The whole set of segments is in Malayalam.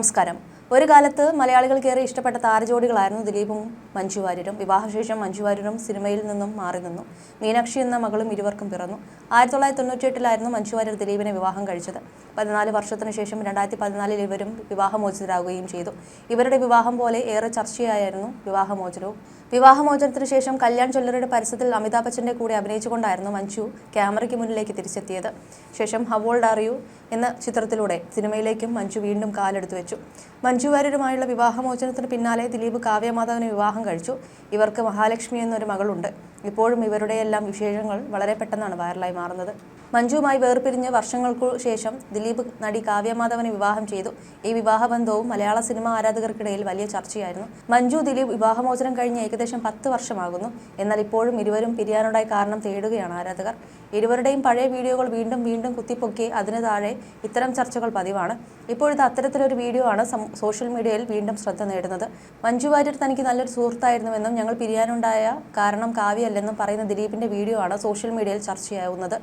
നമസ്കാരം. ഒരു കാലത്ത് മലയാളികൾക്കേറെ ഇഷ്ടപ്പെട്ട താരജോഡികളായിരുന്നു ദിലീപും മഞ്ജു വാര്യരും. വിവാഹശേഷം മഞ്ജു വാര്യരും സിനിമയിൽ നിന്നും മാറി നിന്നു. മീനാക്ഷി എന്ന മകളും ഇരുവർക്കും പിറന്നു. ആയിരത്തി തൊള്ളായിരത്തി തൊണ്ണൂറ്റിയെട്ടിലായിരുന്നു മഞ്ജു വാര്യർ ദിലീപിനെ വിവാഹം കഴിച്ചത്. പതിനാല് വർഷത്തിനു ശേഷം രണ്ടായിരത്തി പതിനാലിൽ ഇവരും വിവാഹമോചിതരാകുകയും ചെയ്തു. ഇവരുടെ വിവാഹം പോലെ ഏറെ ചർച്ചയായിരുന്നു വിവാഹമോചനവും. വിവാഹമോചനത്തിന് ശേഷം കല്യാൺ ജ്വല്ലറിയുടെ പരസ്യത്തിൽ അമിതാഭ് ബച്ചന്റെ കൂടെ അഭിനയിച്ചുകൊണ്ടായിരുന്നു മഞ്ജു ക്യാമറയ്ക്ക് മുന്നിലേക്ക് തിരിച്ചെത്തിയത്. ശേഷം ഹവോൾഡ് അറിയൂ എന്ന ചിത്രത്തിലൂടെ സിനിമയിലേക്കും മഞ്ജു വീണ്ടും കാലെടുത്തു വെച്ചു മഞ്ജു വാര്യരുമായുള്ള വിവാഹമോചനത്തിന് പിന്നാലെ ദിലീപ് കാവ്യമാധവനെ വിവാഹം കഴിച്ചു. ഇവർക്ക് മഹാലക്ഷ്മി എന്നൊരു മകളുണ്ട്. ഇപ്പോഴും ഇവരുടെയെല്ലാം വിശേഷങ്ങൾ വളരെ പെട്ടെന്നാണ് വൈറലായി മാറുന്നത്. മഞ്ജുവുമായി വേർപിരിഞ്ഞ് വർഷങ്ങൾക്കു ശേഷം ദിലീപ് നടി കാവ്യമാധവനെ വിവാഹം ചെയ്തു. ഈ വിവാഹബന്ധവും മലയാള സിനിമ ആരാധകർക്കിടയിൽ വലിയ ചർച്ചയായിരുന്നു. മഞ്ജു ദിലീപ് വിവാഹമോചനം കഴിഞ്ഞ് ഏകദേശം പത്ത് വർഷമാകുന്നു. എന്നാൽ ഇപ്പോഴും ഇരുവരും പിരിയാനുണ്ടായ കാരണം തേടുകയാണ് ആരാധകർ. ഇരുവരുടെയും പഴയ വീഡിയോകൾ വീണ്ടും വീണ്ടും കുത്തിപ്പൊക്കി അതിന് താഴെ ഇത്തരം ചർച്ചകൾ പതിവാണ്. ഇപ്പോഴത്തെ അത്തരത്തിലൊരു വീഡിയോ ആണ് സോഷ്യൽ മീഡിയയിൽ വീണ്ടും ശ്രദ്ധ നേടുന്നത്. മഞ്ജു വാര്യർ തനിക്ക് നല്ലൊരു സുഹൃത്തായിരുന്നുവെന്നും ഞങ്ങൾ പിരിയാനുണ്ടായ കാരണം കാവ്യല്ലെന്നും പറയുന്ന ദിലീപിന്റെ വീഡിയോ ആണ് സോഷ്യൽ മീഡിയയിൽ ചർച്ചയാവുന്നത്.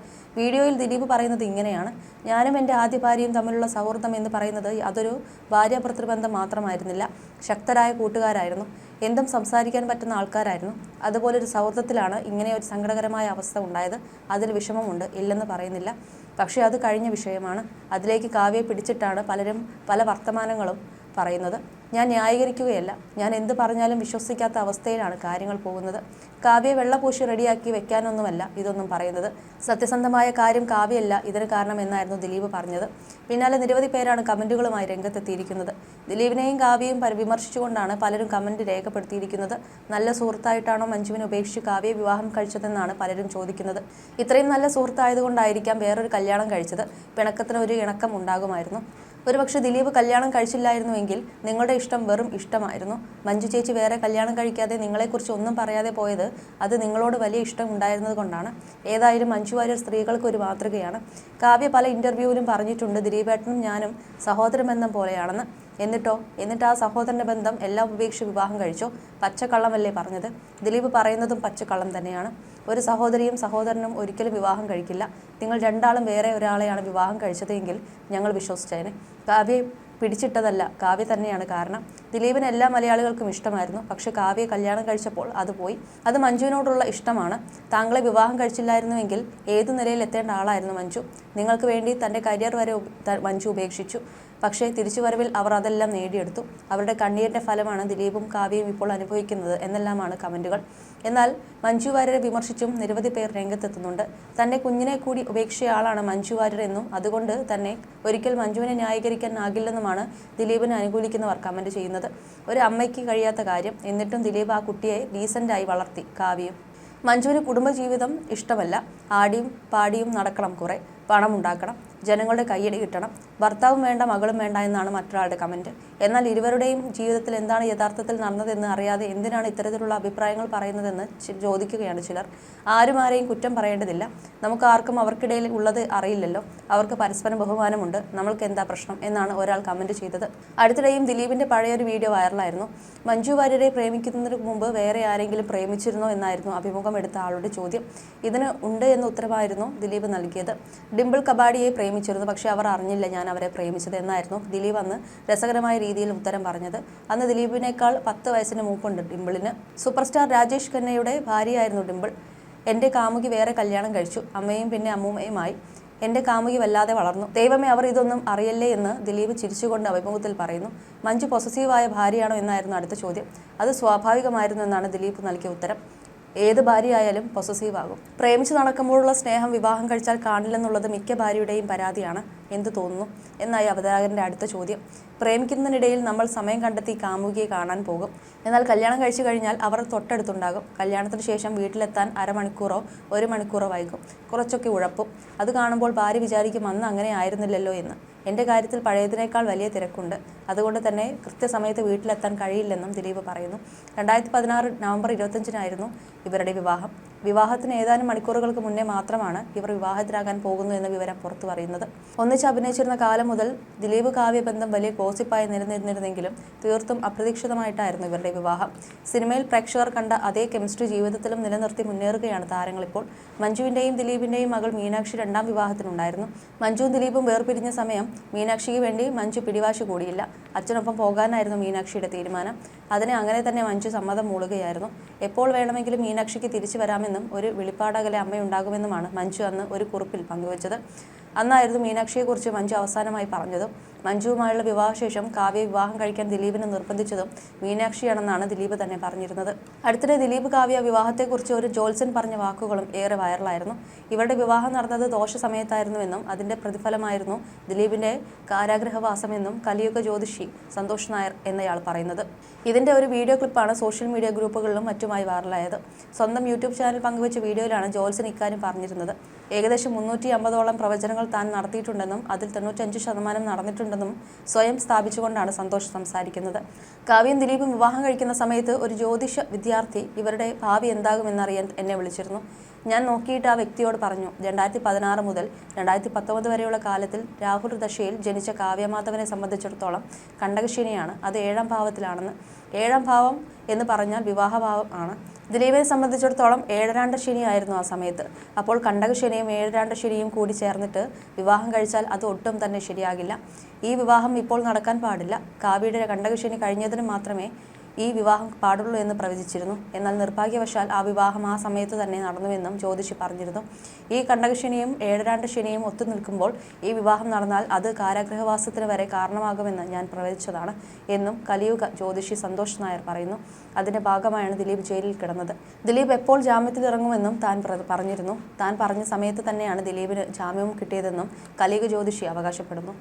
വീഡിയോയിൽ ദിലീപ് പറയുന്നത് ഇങ്ങനെയാണ്. ഞാനും എന്റെ ആദ്യ ഭാര്യയും തമ്മിലുള്ള സൗഹൃദം എന്ന് പറയുന്നത് അതൊരു ഭാര്യാഭർത്തൃബന്ധം മാത്രമായിരുന്നില്ല. ശക്തരായ കൂട്ടുകാരായിരുന്നു. എന്തും സംസാരിക്കാൻ പറ്റുന്ന ആൾക്കാരായിരുന്നു. അതുപോലൊരു സൗഹൃദത്തിലാണ് ഇങ്ങനെ ഒരു സങ്കടകരമായ അവസ്ഥ ഉണ്ടായത്. അതിൽ വിഷമമുണ്ട്. ഇല്ലെന്ന് പറയുന്നില്ല. പക്ഷേ അത് കഴിഞ്ഞ വിഷയമാണ്. അതിലേക്ക് കാവ്യെ പിടിച്ചിട്ടാണ് പലരും പല വർത്തമാനങ്ങളും പറയുന്നത്. ഞാൻ ന്യായീകരിക്കുകയല്ല. ഞാൻ എന്ത് പറഞ്ഞാലും വിശ്വസിക്കാത്ത അവസ്ഥയിലാണ് കാര്യങ്ങൾ പോകുന്നത്. കാവ്യ വെള്ളപൂശി റെഡിയാക്കി വെക്കാനൊന്നുമല്ല ഇതൊന്നും പറയുന്നത്. സത്യസന്ധമായ കാര്യം കാവ്യല്ല ഇതിന് കാരണം എന്നായിരുന്നു ദിലീപ് പറഞ്ഞത്. പിന്നാലെ നിരവധി പേരാണ് കമന്റുകളുമായി രംഗത്തെത്തിയിരിക്കുന്നത്. ദിലീപിനെയും കാവ്യയും വിമർശിച്ചുകൊണ്ടാണ് പലരും കമന്റ് രേഖപ്പെടുത്തിയിരിക്കുന്നത്. നല്ല സുഹൃത്തായിട്ടാണോ മഞ്ജുവിനെ ഉപേക്ഷിച്ച് കാവ്യ വിവാഹം കഴിച്ചതെന്നാണ് പലരും ചോദിക്കുന്നത്. ഇത്രയും നല്ല സുഹൃത്തായതുകൊണ്ടായിരിക്കാം വേറൊരു കല്യാണം കഴിച്ചത്. പിണക്കത്തിന് ഒരു ഇണക്കം ഉണ്ടാകുമായിരുന്നു. ഒരുപക്ഷെ ദിലീപ് കല്യാണം കഴിച്ചില്ലായിരുന്നുവെങ്കിൽ നിങ്ങളുടെ ഇഷ്ടം വെറും ഇഷ്ടമായിരുന്നു. മഞ്ജു ചേച്ചി വേറെ കല്യാണം കഴിക്കാതെ നിങ്ങളെക്കുറിച്ച് ഒന്നും പറയാതെ പോയത് അത് നിങ്ങളോട് വലിയ ഇഷ്ടം ഉണ്ടായിരുന്നത് കൊണ്ടാണ്. ഏതായാലും മഞ്ജു വാര്യർ സ്ത്രീകൾക്ക് ഒരു മാതൃകയാണ്. കാവ്യ പല ഇന്റർവ്യൂവിലും പറഞ്ഞിട്ടുണ്ട് ദിലീപേട്ടനും ഞാനും സഹോദരമെന്ന പോലെയാണെന്ന്. എന്നിട്ടോ? എന്നിട്ട് ആ സഹോദരന്റെ ബന്ധം എല്ലാം ഉപേക്ഷിച്ച് വിവാഹം കഴിച്ചോ? പച്ചക്കള്ളമല്ലേ പറഞ്ഞത്? ദിലീപ് പറയുന്നതും പച്ചക്കള്ളം തന്നെയാണ്. ഒരു സഹോദരിയും സഹോദരനും ഒരിക്കലും വിവാഹം കഴിക്കില്ല. നിങ്ങൾ രണ്ടാളും വേറെ ഒരാളെയാണ് വിവാഹം കഴിച്ചതെങ്കിൽ ഞങ്ങൾ വിശ്വസിച്ചേനെ. കാവ്യയെ പിടിച്ചിട്ടതല്ല. കാവ്യ തന്നെയാണ് കാരണം. ദിലീപിന് എല്ലാ മലയാളികൾക്കും ഇഷ്ടമായിരുന്നു. പക്ഷേ കാവ്യ കല്യാണം കഴിച്ചപ്പോൾ അത് പോയി. അത് മഞ്ജുവിനോടുള്ള ഇഷ്ടമാണ്. താങ്കളെ വിവാഹം കഴിച്ചില്ലായിരുന്നുവെങ്കിൽ ഏത് നിലയിൽ എത്തേണ്ട ആളായിരുന്നു മഞ്ജു. നിങ്ങൾക്ക് വേണ്ടി തന്റെ കരിയർ വരെ മഞ്ജു ഉപേക്ഷിച്ചു. പക്ഷേ തിരിച്ചുവരവിൽ അവർ അതെല്ലാം നേടിയെടുത്തു. അവരുടെ കണ്ണീരിന്റെ ഫലമാണ് ദിലീപും കാവ്യയും ഇപ്പോൾ അനുഭവിക്കുന്നത് എന്നെല്ലാമാണ് കമന്റുകൾ എന്നാൽ മഞ്ജു വാര്യരെ വിമർശിച്ചും നിരവധി പേർ രംഗത്തെത്തുന്നുണ്ട്. തന്റെ കുഞ്ഞിനെ കൂടി ഉപേക്ഷിച്ചയാളാണ് മഞ്ജു വാര്യർ എന്നും അതുകൊണ്ട് തന്നെ ഒരിക്കൽ മഞ്ജുവിനെ ന്യായീകരിക്കാനാകില്ലെന്നുമാണ് ദിലീപിനെ അനുകൂലിക്കുന്നവർ കമന്റ് ചെയ്യുന്നത്. ഒരു അമ്മയ്ക്ക് കഴിയാത്ത കാര്യം. എന്നിട്ടും ദിലീപ് ആ കുട്ടിയെ ഡീസന്റായി വളർത്തി കാവ്യം മഞ്ജുവിന് കുടുംബജീവിതം ഇഷ്ടമല്ല. ആടിയും പാടിയും നടക്കണം കുറേ. പണം ഉണ്ടാക്കണം ജനങ്ങളുടെ കയ്യടി കിട്ടണം. ഭർത്താവും വേണ്ട മകളും വേണ്ട എന്നാണ് മറ്റൊരാളുടെ കമന്റ് എന്നാൽ ഇരുവരുടെയും ജീവിതത്തിൽ എന്താണ് യഥാർത്ഥത്തിൽ നടന്നതെന്ന് അറിയാതെ എന്തിനാണ് ഇത്തരത്തിലുള്ള അഭിപ്രായങ്ങൾ പറയുന്നതെന്ന് ചോദിക്കുകയാണ് ചിലർ. ആരും ആരെയും കുറ്റം പറയേണ്ടതില്ല. നമുക്ക് ആർക്കും അവർക്കിടയിൽ ഉള്ളത് അറിയില്ലല്ലോ. അവർക്ക് പരസ്പരം ബഹുമാനമുണ്ട്. നമ്മൾക്ക് എന്താ പ്രശ്നം എന്നാണ് ഒരാൾ കമന്റ് ചെയ്തത്. അടുത്തിടെയും ദിലീപിന്റെ പഴയൊരു വീഡിയോ വൈറലായിരുന്നു. മഞ്ജു വാര്യരെ പ്രേമിക്കുന്നതിന് മുമ്പ് വേറെ ആരെങ്കിലും പ്രേമിച്ചിരുന്നോ എന്നായിരുന്നു അഭിമുഖം എടുത്ത ആളുടെ ചോദ്യം. ഇതിന് ഉണ്ട് എന്ന ഉത്തരവായിരുന്നു ദിലീപ് നൽകിയത്. ഡിംപിൾ കബാഡിയെ പ്രേമിച്ചിരുന്നു. പക്ഷേ അവർ അറിഞ്ഞില്ല ഞാൻ അവരെ പ്രേമിച്ചത് എന്നായിരുന്നു. ദിലീപ് അന്ന് രസകരമായ രീതിയിൽ ഉത്തരം പറഞ്ഞത്. അന്ന് ദിലീപിനേക്കാൾ പത്ത് വയസ്സിന് മൂപ്പുണ്ട് ഡിംപിളിന് സൂപ്പർ സ്റ്റാർ രാജേഷ് ഖന്നയുടെ ഭാര്യയായിരുന്നു ഡിംപിൾ എന്റെ കാമുകി വേറെ കല്യാണം കഴിച്ചു. അമ്മയും പിന്നെ അമ്മൂമ്മയുമായി. എന്റെ കാമുകി വല്ലാതെ വളർന്നു. ദൈവമേ അവർ ഇതൊന്നും അറിയല്ലേ എന്ന് ദിലീപ് ചിരിച്ചുകൊണ്ട് അഭിമുഖത്തിൽ പറയുന്നു. മഞ്ജു പൊസസീവായ ഭാര്യയാണോ എന്നായിരുന്നു അടുത്ത ചോദ്യം. അത് സ്വാഭാവികമായിരുന്നു എന്നാണ് ദിലീപ് നൽകിയ ഉത്തരം. ഏത് ഭാര്യയായാലും പൊസസീവ് ആകും. പ്രേമിച്ച് നടക്കുമ്പോഴുള്ള സ്നേഹം വിവാഹം കഴിച്ചാൽ കാണില്ലെന്നുള്ളത് മിക്ക ഭാര്യയുടെയും പരാതിയാണ്. എന്ത് തോന്നുന്നു? എന്നായി അവതാരകന്റെ അടുത്ത ചോദ്യം. പ്രേമിക്കുന്നതിനിടയിൽ നമ്മൾ സമയം കണ്ടെത്തി കാമുകിയെ കാണാൻ പോകും. എന്നാൽ കല്യാണം കഴിച്ചു കഴിഞ്ഞാൽ അവർ തൊട്ടടുത്തുണ്ടാകും. കല്യാണത്തിന് ശേഷം വീട്ടിലെത്താൻ അരമണിക്കൂറോ ഒരു മണിക്കൂറോ വൈകും. കുറച്ചൊക്കെ ഉഴപ്പും. അത് കാണുമ്പോൾ ഭാര്യ വിചാരിക്കും അന്ന് അങ്ങനെ ആയിരുന്നില്ലല്ലോ എന്ന്. എന്റെ കാര്യത്തിൽ പഴയതിനേക്കാൾ വലിയ തിരക്കുണ്ട്. അതുകൊണ്ട് തന്നെ കൃത്യസമയത്ത് വീട്ടിലെത്താൻ കഴിയില്ലെന്നും ദിലീപ് പറയുന്നു. രണ്ടായിരത്തി പതിനാറ് നവംബർ ഇരുപത്തഞ്ചിനായിരുന്നു ഇവരുടെ വിവാഹം. വിവാഹത്തിന് ഏതാനും മണിക്കൂറുകൾക്ക് മുന്നേ മാത്രമാണ് ഇവർ വിവാഹത്തിനാകാൻ പോകുന്നു എന്ന വിവരം പുറത്തു പറയുന്നത്. ഒന്നിച്ച് അഭിനയിച്ചിരുന്ന കാലം മുതൽ ദിലീപ് കാവ്യ ബന്ധം വലിയ കോസിപ്പായി നിലനിന്നിരുന്നെങ്കിലും തീർത്തും അപ്രതീക്ഷിതമായിട്ടായിരുന്നു ഇവരുടെ വിവാഹം. സിനിമയിൽ പ്രേക്ഷകർ കണ്ട അതേ കെമിസ്ട്രി ജീവിതത്തിലും നിലനിർത്തി മുന്നേറുകയാണ് താരങ്ങളിപ്പോൾ മഞ്ജുവിന്റെയും ദിലീപിന്റെയും മകൾ മീനാക്ഷി രണ്ടാം വിവാഹത്തിനുണ്ടായിരുന്നു. മഞ്ജുവും ദിലീപും വേർപിരിഞ്ഞ സമയം മീനാക്ഷിക്ക് വേണ്ടി മഞ്ജു പിടിവാശി കൂടിയില്ല. അച്ഛനൊപ്പം പോകാനായിരുന്നു മീനാക്ഷിയുടെ തീരുമാനം. അതിന് അങ്ങനെ തന്നെ മഞ്ജു സമ്മതം മൂളുകയായിരുന്നു. എപ്പോൾ വേണമെങ്കിലും മീനാക്ഷിക്ക് തിരിച്ചു വരാമെന്നും ഒരു വെളിപ്പാടകലെ അമ്മയുണ്ടാകുമെന്നുമാണ് മഞ്ജു അന്ന് ഒരു കുറിപ്പിൽ പങ്കുവച്ചത്. അന്നായിരുന്നു മീനാക്ഷിയെക്കുറിച്ച് മഞ്ജു അവസാനമായി പറഞ്ഞതും. മഞ്ജുവുമായുള്ള വിവാഹശേഷം കാവ്യ വിവാഹം കഴിക്കാൻ ദിലീപിനെ നിർബന്ധിച്ചതും മീനാക്ഷിയാണെന്നാണ് ദിലീപ് തന്നെ പറഞ്ഞിരുന്നത്. അടുത്തിടെ ദിലീപ് കാവ്യ വിവാഹത്തെക്കുറിച്ച് ഒരു ജോത്സ്യൻ പറഞ്ഞ വാക്കുകളും ഏറെ വൈറലായിരുന്നു. ഇവരുടെ വിവാഹം നടന്നത് ദോഷ സമയത്തായിരുന്നുവെന്നും അതിന്റെ പ്രതിഫലമായിരുന്നു ദിലീപിന്റെ കാരാഗ്രഹവാസമെന്നും കലിയുഗ ജ്യോതിഷി സന്തോഷ് നായർ എന്നയാൾ പറയുന്നത്. ഇതിന്റെ ഒരു വീഡിയോ ക്ലിപ്പാണ് സോഷ്യൽ മീഡിയ ഗ്രൂപ്പുകളിലും മറ്റുമായി വൈറലായത്. സ്വന്തം യൂട്യൂബ് ചാനൽ പങ്കുവച്ച വീഡിയോയിലാണ് ജോത്സ്യൻ ഇക്കാര്യം പറഞ്ഞിരുന്നത്. ഏകദേശം മുന്നൂറ്റി അമ്പതോളം പ്രവചനങ്ങൾ താൻ നടത്തിയിട്ടുണ്ടെന്നും അതിൽ തൊണ്ണൂറ്റഞ്ച് ശതമാനം നടന്നിട്ടുണ്ടെന്നും സ്വയം സ്ഥാപിച്ചുകൊണ്ടാണ് സന്തോഷ് സംസാരിക്കുന്നത്. കാവ്യം ദിലീപും വിവാഹം കഴിക്കുന്ന സമയത്ത് ഒരു ജ്യോതിഷ വിദ്യാർത്ഥി ഇവരുടെ ഭാവി എന്താകുമെന്നറിയാൻ എന്നെ വിളിച്ചിരുന്നു. ഞാൻ നോക്കിയിട്ട് ആ വ്യക്തിയോട് പറഞ്ഞു രണ്ടായിരത്തി പതിനാറ് മുതൽ രണ്ടായിരത്തി പത്തൊമ്പത് വരെയുള്ള കാലത്തിൽ രാഹുൽ ദശയിൽ ജനിച്ച കാവ്യമാധവനെ സംബന്ധിച്ചിടത്തോളം കണ്ടകശിനിയാണ്. അത് ഏഴാം ഭാവത്തിലാണെന്ന് ഏഴാം ഭാവം എന്ന് പറഞ്ഞാൽ വിവാഹഭാവം ആണ്. ദിലീപിനെ സംബന്ധിച്ചിടത്തോളം ഏഴരാണ്ട ശനിയായിരുന്നു ആ സമയത്ത്. അപ്പോൾ കണ്ടകശനിയും ഏഴരാണ്ട ശനിയും കൂടി ചേർന്നിട്ട് വിവാഹം കഴിച്ചാൽ അത് ഒട്ടും തന്നെ ശരിയാകില്ല. ഈ വിവാഹം ഇപ്പോൾ നടക്കാൻ പാടില്ല. കാവ്യയുടെ കണ്ടകശനി കഴിഞ്ഞതിന് മാത്രമേ ഈ വിവാഹം പാടുള്ളൂ എന്ന് പ്രവചിച്ചിരുന്നു. എന്നാൽ നിർഭാഗ്യവശാൽ ആ വിവാഹം ആ സമയത്ത് തന്നെ നടന്നുവെന്നും ജ്യോതിഷി പറഞ്ഞിരുന്നു. ഈ കണ്ടകശനിയും ഏഴരാണ്ട് ശനിയും ഒത്തു നിൽക്കുമ്പോൾ ഈ വിവാഹം നടന്നാൽ അത് കാരാഗ്രഹവാസത്തിന് വരെ കാരണമാകുമെന്ന് ഞാൻ പ്രവചിച്ചതാണ് എന്നും കലിയുഗ ജ്യോതിഷി സന്തോഷ് നായർ പറയുന്നു. അതിന്റെ ഭാഗമായാണ് ദിലീപ് ജയിലിൽ കിടന്നത്. ദിലീപ് എപ്പോൾ ജാമ്യത്തിൽ ഇറങ്ങുമെന്നും താൻ പറഞ്ഞിരുന്നു. താൻ പറഞ്ഞ സമയത്ത് തന്നെയാണ് ദിലീപിന് ജാമ്യവും കിട്ടിയതെന്നും കലിയുഗ ജ്യോതിഷി അവകാശപ്പെടുന്നു.